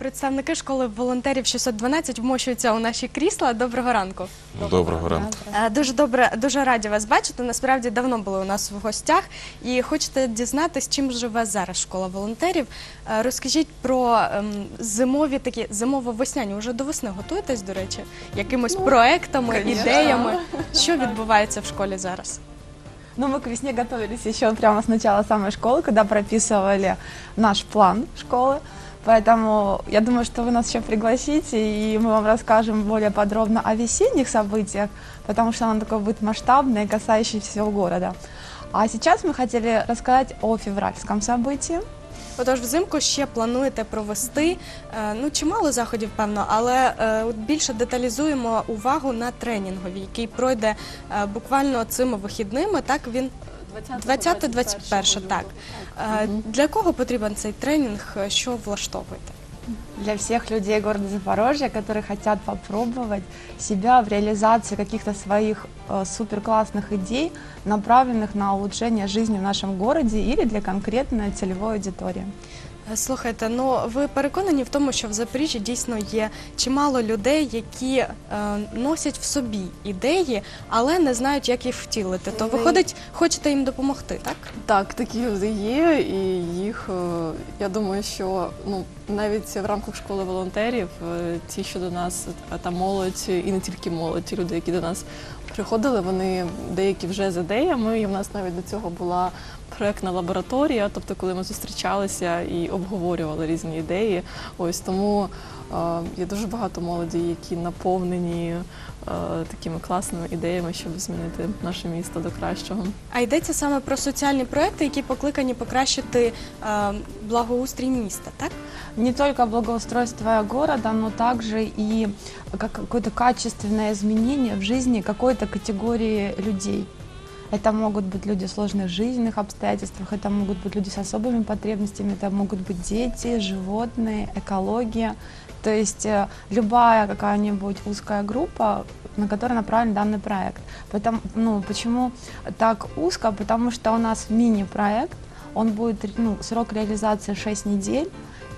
Представники школи волонтерів 612 вмощуються у наші крісла. Доброго ранку. Доброго ранку. Е, Дуже добре, дуже раді вас бачити. Насправді давно були у нас в гостях і хочете дізнатись, чим живе зараз школа волонтерів. Е, Розкажіть про ем, зимові такі зимово-весняні. Уже до весни готуєтесь, до речі, якимось проектами, ідеями. Що відбувається в школі зараз? Ну, мы к весне готовились еще прямо с начала самой школы, когда прописывали наш план школы. Поэтому я думаю, что вы нас еще пригласите, и мы вам расскажем более подробно о весенних событиях, потому что оно такое будет масштабное, касающееся всего города. А сейчас мы хотели рассказать о февральском событии. Отож, взимку ще плануєте провести е, ну чимало заходів, певно, але е, от більше деталізуємо увагу на тренінгові, який пройде е, буквально цими вихідними. Так він 20-21, так. Е, Для кого потрібен цей тренінг? е, Що влаштовуєте? для всех людей города Запорожья, которые хотят попробовать себя в реализации каких-то своих э, суперклассных идей, направленных на улучшение жизни в нашем городе или для конкретной целевой аудитории. Е, Слухайте, ну ви переконані в тому, що в Запоріжжі дійсно є чимало людей, які е, носять в собі ідеї, але не знають, як їх втілити. То виходить, хочете їм допомогти, так? Так, такі люди є, і їх е, я думаю, що ну навіть в рамках школи волонтерів, е, ті, що до нас е, та молодь, і не тільки молодь, ті люди, які до нас приходили, вони деякі вже з ідеями. І в нас навіть до цього була проектна лабораторія, тобто, коли ми зустрічалися і обговорювали різні ідеї. Ось тому е, є дуже багато молоді, які наповнені е, такими класними ідеями, щоб змінити наше місто до кращого. А йдеться саме про соціальні проекти, які покликані покращити е, благоустрій міста, так? Не только благоустройство города, но также и как какое-то качественное изменение в жизни какой-то категории людей. Это могут быть люди в сложных жизненных обстоятельствах, это могут быть люди с особыми потребностями, это могут быть дети, животные, экология. То есть э, любая какая-нибудь узкая группа, на которую направлен данный проект. Поэтому, ну, почему так узко? Потому что у нас мини-проект, он будет, ну, срок реализации 6 недель,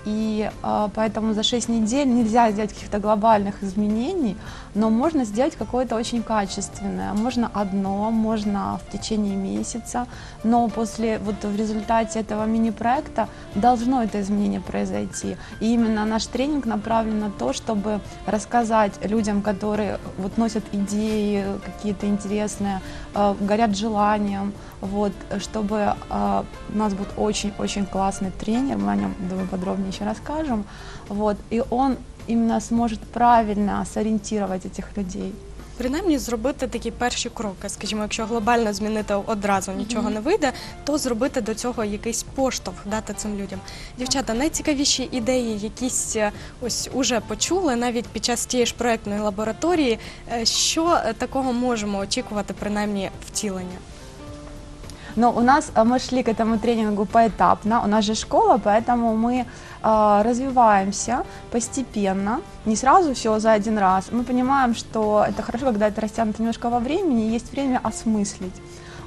и э, поэтому за 6 недель нельзя сделать каких-то глобальных изменений, но можно сделать какое-то очень качественное. Можно одно, можно в течение месяца, но после, вот в результате этого мини-проекта должно это изменение произойти. И именно наш тренинг направлен на то, чтобы рассказать людям, которые вот носят идеи какие-то интересные, э, горят желанием, вот, чтобы э, у нас будет очень-очень классный тренер, мы о нем, думаю, подробнее еще расскажем, вот, и он именно сможет правильно сориентировать этих людей. Принаймні зробити такі перші кроки. Скажімо, якщо глобально змінити одразу нічого не вийде, то зробити до цього якийсь поштовх дати цим людям. Дівчата, найцікавіші ідеї, якісь е, ось уже почули навіть під час тієї ж проектної лабораторії. Е, Що такого можемо очікувати, принаймні втілення? Но у нас э, мы шли к этому тренингу поэтапно. У нас же школа, поэтому мы э, развиваемся постепенно, не сразу все за один раз. Мы понимаем, что это хорошо, когда это растянуто немножко во времени, есть время осмыслить.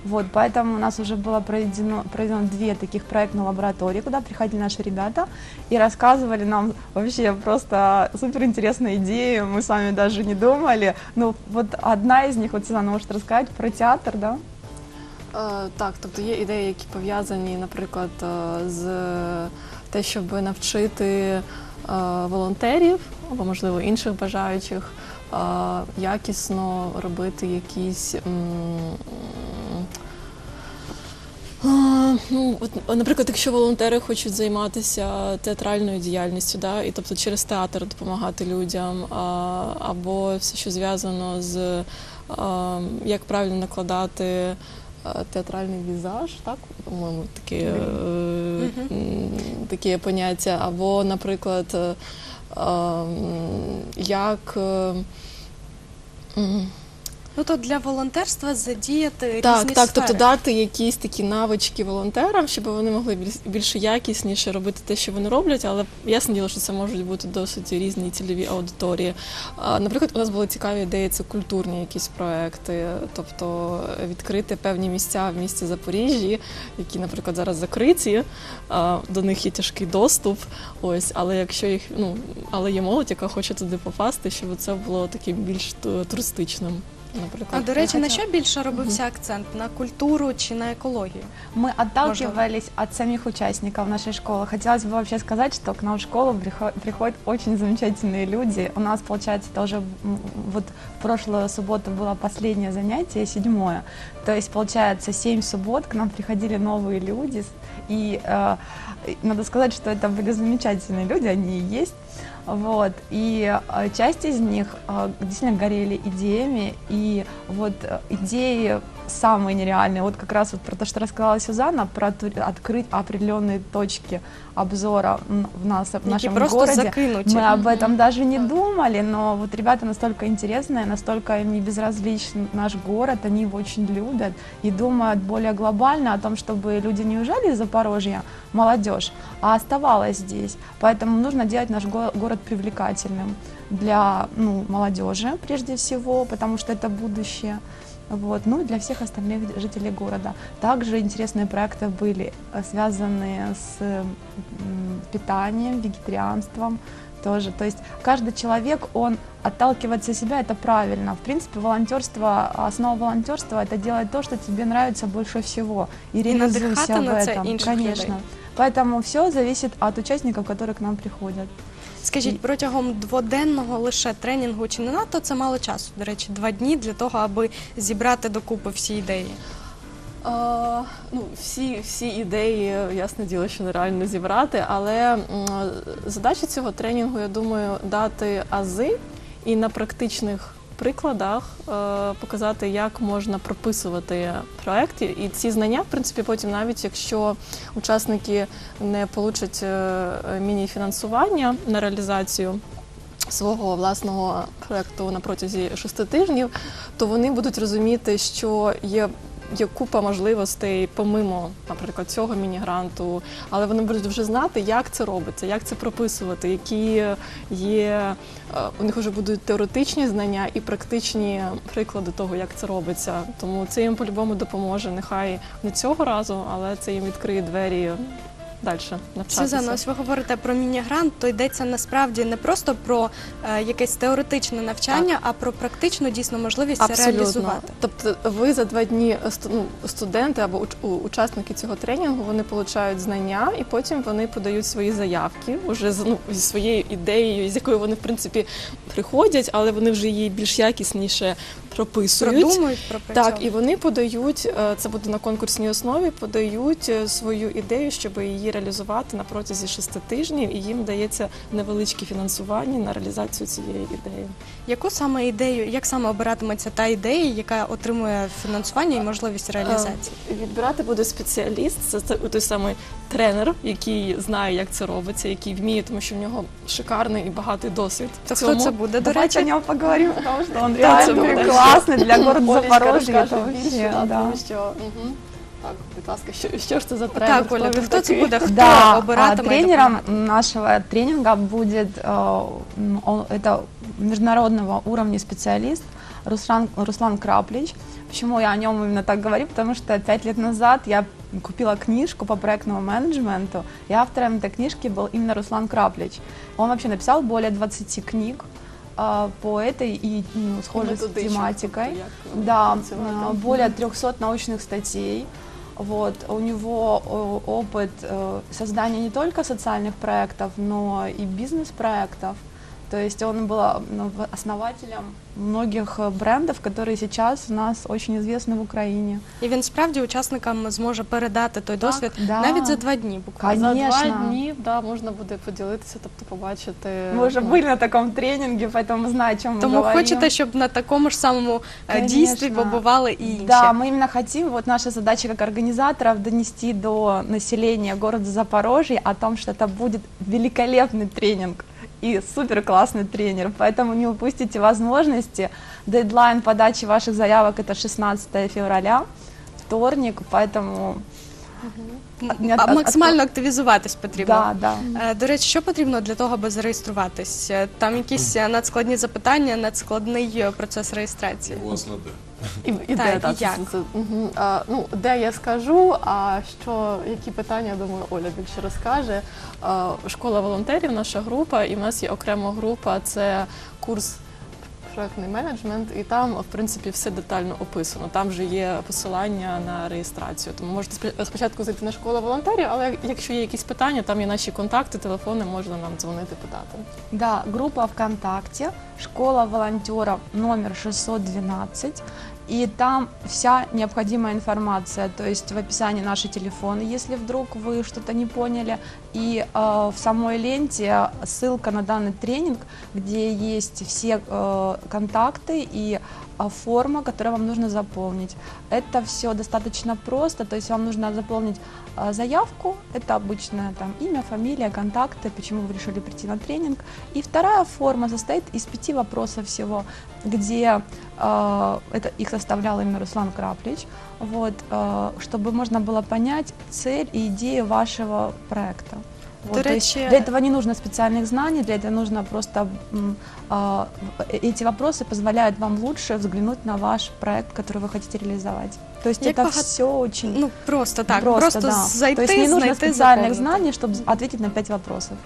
Вот, поэтому у нас уже было проведено, проведено две таких проектных лаборатории, куда приходили наши ребята и рассказывали нам вообще просто суперинтересные идеи, мы сами даже не думали. Ну, вот одна из них, вот Сюзанна может рассказать про театр, да? Е, Так, тобто є ідеї, які пов'язані, наприклад, е, з те, щоб навчити е, волонтерів або, можливо, інших бажаючих якісно робити якісь. Ну, наприклад, якщо волонтери хочуть займатися театральною діяльністю, да, і тобто через театр допомагати людям, або все, що зв'язано з як правильно накладати театральний візаж, так, по-моєму, такі, е, м, таке поняття, або, наприклад, е, як. Ну то для волонтерства задіяти Так, різні так, сфери. тобто дати якісь такі навички волонтерам, щоб вони могли більш- більш якісніше робити те, що вони роблять, але ясне діло, що це можуть бути досить різні цільові аудиторії. Наприклад, у нас були цікаві ідеї, це культурні якісь проекти, тобто відкрити певні місця в місті Запоріжжі, які, наприклад, зараз закриті, до них є тяжкий доступ. Ось, але якщо їх, ну але є молодь, яка хоче туди попасти, щоб це було таким більш туристичним. Наприклад, А до речі, Я на хотіла- що більше робився акцент? На культуру чи на екологію? Мы отталкивались от самих участников нашей школы. Хотелось бы вообще сказать, что к нам в школу прихо- приходят очень замечательные люди. У нас, получается, тоже м, вот в прошлую субботу было последнее занятие, седьмое. То есть, получается, семь суббот к нам приходили новые люди. с- И э, и надо сказать, что это были замечательные люди, они и есть. Вот. И э, часть из них э, действительно горели идеями, и вот э, идеи самые нереальные. Вот как раз вот про то, что рассказала Сюзанна, про открыть определенные точки обзора в, нас, в нашем просто городе. закинуті. Мы об этом даже не думали, но вот ребята настолько интересные, настолько им не безразличен наш город, они его очень любят и думают более глобально о том, чтобы люди не уезжали из Запорожья, молодежь, а оставалась здесь. Поэтому нужно делать наш го- город привлекательным для ну, молодежи прежде всего, потому что это будущее. Вот, ну и для всех остальных жителей города. Также интересные проекты были э, связанные с питанием, вегетарианством тоже. То есть каждый человек, он отталкивается от себя, это правильно. В принципе, волонтерство, основа волонтерства это делать то, что тебе нравится больше всего. И реализуйся в этом, конечно. людей. Поэтому все зависит от участников, которые к нам приходят. Скажіть, протягом дводенного лише тренінгу чи не надто це мало часу? До речі, два дні для того, аби зібрати докупи всі ідеї. А, ну, всі, всі ідеї, ясне діло, що нереально зібрати, але задача цього тренінгу, я думаю, дати ази і на практичних прикладах е, показати, як можна прописувати проекти. І ці знання, в принципі, потім, навіть якщо учасники не получать е, міні-фінансування на реалізацію. Свого власного проекту на протязі шести тижнів, то вони будуть розуміти, що є є купа можливостей помимо, наприклад, цього міні-гранту, але вони будуть вже знати, як це робиться, як це прописувати, які є е, у них вже будуть теоретичні знання і практичні приклади того, як це робиться. Тому це їм по-любому допоможе. Нехай не цього разу, але це їм відкриє двері далі навчатися. Сюзанна, ось ви говорите про міні-грант, то йдеться насправді не просто про е, якесь теоретичне навчання, а про практичну дійсно можливість це реалізувати. Тобто ви за два дні ну, студенти або уч- у- учасники цього тренінгу вони отримують знання і потім вони подають свої заявки уже з ну, зі своєю ідеєю, з якою вони в принципі приходять, але вони вже її більш якісніше прописують. Продумують, Так, і вони подають е, це буде на конкурсній основі, подають е, свою ідею, щоб її реалізувати на протязі шести тижнів, і їм дається невеличке фінансування на реалізацію цієї ідеї. Яку саме ідею, як саме обиратиметься та ідея, яка отримує фінансування і можливість реалізації? Е, Відбирати буде спеціаліст, це, той самий тренер, який знає, як це робиться, який вміє, тому що в нього шикарний і багатий досвід. То хто це буде? До речі, нем поговорим, потому что он Да, це буде. классный для да, да. тому що. так, будь ласка, що, що ж це за тренер? так, Оля, він хто це такий? буде? Хто Да, а обиратиме? і тренером допомагатиме? нашего тренинга будет э, м, он- это международного уровня специалист Руслан, Руслан Краплич. Почему я о нем именно так говорю? Потому что пять лет назад я купила книжку по проектному менеджменту, и автором этой книжки был именно Руслан Краплич. Он вообще написал более 20 книг а, по этой и ну, схожей методичок, тематикой. як, Да, а, более 300 научных статей. Вот, у него опыт э, создания не только социальных проектов, но и бизнес-проектов. То есть он был ну, в- основателем многих э, брендов, которые сейчас у нас очень известны в Украине. І він справді учасникам зможе передати той досвід да. навіть за два дні буквально. За Конечно. два дні да, можна буде поділитися, тобто побачити. Мы уже ну, были на таком тренинге, поэтому знаю, о чем мы Тому говорим. хочете, щоб на такому ж самому е, Конечно. дійстві побували і інші. Да, мы именно хотим, вот наша задача как организаторов донести до населения города Запорожья о том, что это будет великолепный тренинг. и супер классный тренер, поэтому не упустите возможности. Дедлайн подачи ваших заявок это 16 февраля, вторник, поэтому А максимально активізуватись потрібно. да, да. Е, До речі, що потрібно для того, аби зареєструватись? Е, Там якісь е, надскладні запитання, надскладний процес реєстрації. Власне. І, і Так, де, і так, це- як? це- це, мгм. А, ну, де я скажу, а що, які питання, я думаю, Оля більше розкаже. А, школа волонтерів, наша група, і в нас є окрема група, це курс проектний менеджмент, і там, в принципі, все детально описано. Там вже є посилання на реєстрацію. Тому можете спо- спочатку зайти на школу волонтерів, але якщо є якісь питання, там є наші контакти, телефони, можна нам дзвонити, питати. Да, група ВКонтакте, школа волонтерів номер 612. И там вся необходимая информация, то есть в описании наши телефоны, если вдруг вы что-то не поняли, и э, в самой ленте ссылка на данный тренинг, где есть все э, контакты. И форма, которую вам нужно заполнить. Это все достаточно просто, то есть вам нужно заполнить э, заявку, это обычное там имя, фамилия, контакты, почему вы решили прийти на тренинг. И вторая форма состоит из пяти вопросов всего, где э, это их составлял именно Руслан Краплич, вот, э, чтобы можно было понять цель и идею вашего проекта. До то есть для этого не нужно специальных знаний, для этого нужно просто а, эти вопросы позволяют вам лучше взглянуть на ваш проект, который вы хотите реализовать. То есть Як это багато- все очень Ну просто так, просто, просто, да. зайти, То есть не нужно специальных заповнити. знаний, чтобы ответить на пять вопросов.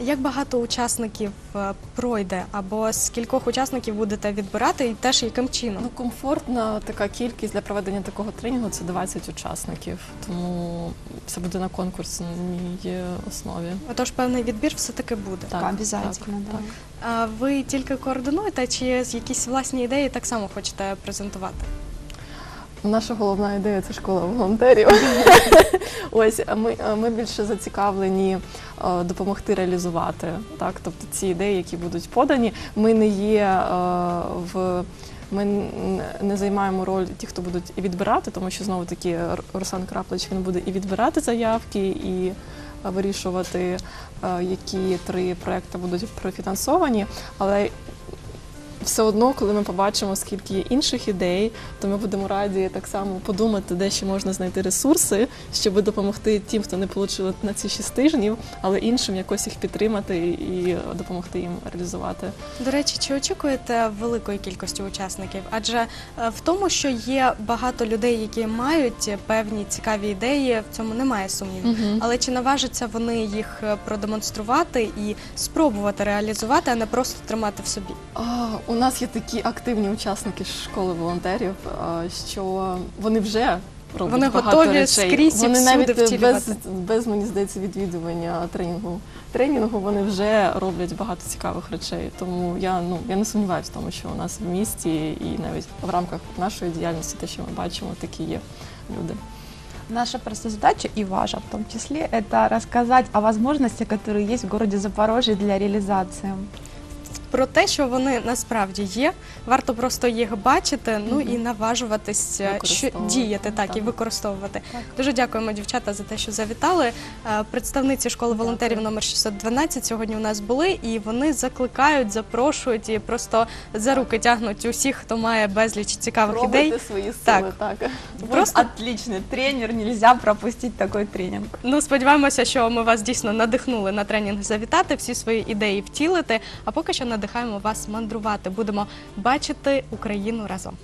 Як багато учасників е, пройде, або з кількох учасників будете відбирати, і теж яким чином? Ну, комфортна така кількість для проведення такого тренінгу це 20 учасників. Тому це буде на конкурсній основі. Отож, певний відбір все-таки буде. Так, так. А ви тільки координуєте, чи з якісь власні ідеї так само хочете презентувати? Наша головна ідея це школа волонтерів. Ось ми, ми більше зацікавлені е, допомогти реалізувати. Так, тобто ці ідеї, які будуть подані, ми не є е, в. Ми не займаємо роль ті, хто будуть і відбирати, тому що знову таки Руслан Краплич він буде і відбирати заявки, і е, вирішувати, які три проекти будуть профінансовані. Але все одно, коли ми побачимо, скільки є інших ідей, то ми будемо раді так само подумати, де ще можна знайти ресурси, щоб допомогти тим, хто не отримали на ці шість тижнів, але іншим якось їх підтримати і допомогти їм реалізувати. До речі, чи очікуєте великої кількості учасників? Адже е, в тому, що є багато людей, які мають певні цікаві ідеї, в цьому немає сумнівів. Але чи наважаться вони їх е, продемонструвати і спробувати реалізувати, а не просто тримати в собі? А, у нас є такі активні учасники школи волонтерів, що вони вже роблять Вони багато готові речей. скрізь вони всюди навіть без, втілювати. без мені здається відвідування тренінгу. Тренінгу вони вже роблять багато цікавих речей. Тому я ну я не сумніваюся в тому, що у нас в місті і навіть в рамках нашої діяльності, те, що ми бачимо, такі є люди. Наша просто задача, и ваша в том числе, это рассказать о возможностях, которые есть в городе Запорожье для реализации. Про те, що вони насправді є, варто просто їх бачити, ну і наважуватись, е, що діяти так, і використовувати. Так. Дуже дякуємо, дівчата, за те, що завітали. Е, Представниці школи волонтерів номер 612 сьогодні у нас були, і вони закликають, запрошують і просто за руки тягнуть усіх, хто має безліч цікавих ідей. Свої Так. сили, так. Просто отличный тренер, нельзя пропустить такой тренинг. Ну, сподіваємося, що ми вас дійсно надихнули на тренінг завітати, всі свої ідеї втілити. А поки що надихаємо вас мандрувати. Будемо бачити Україну разом.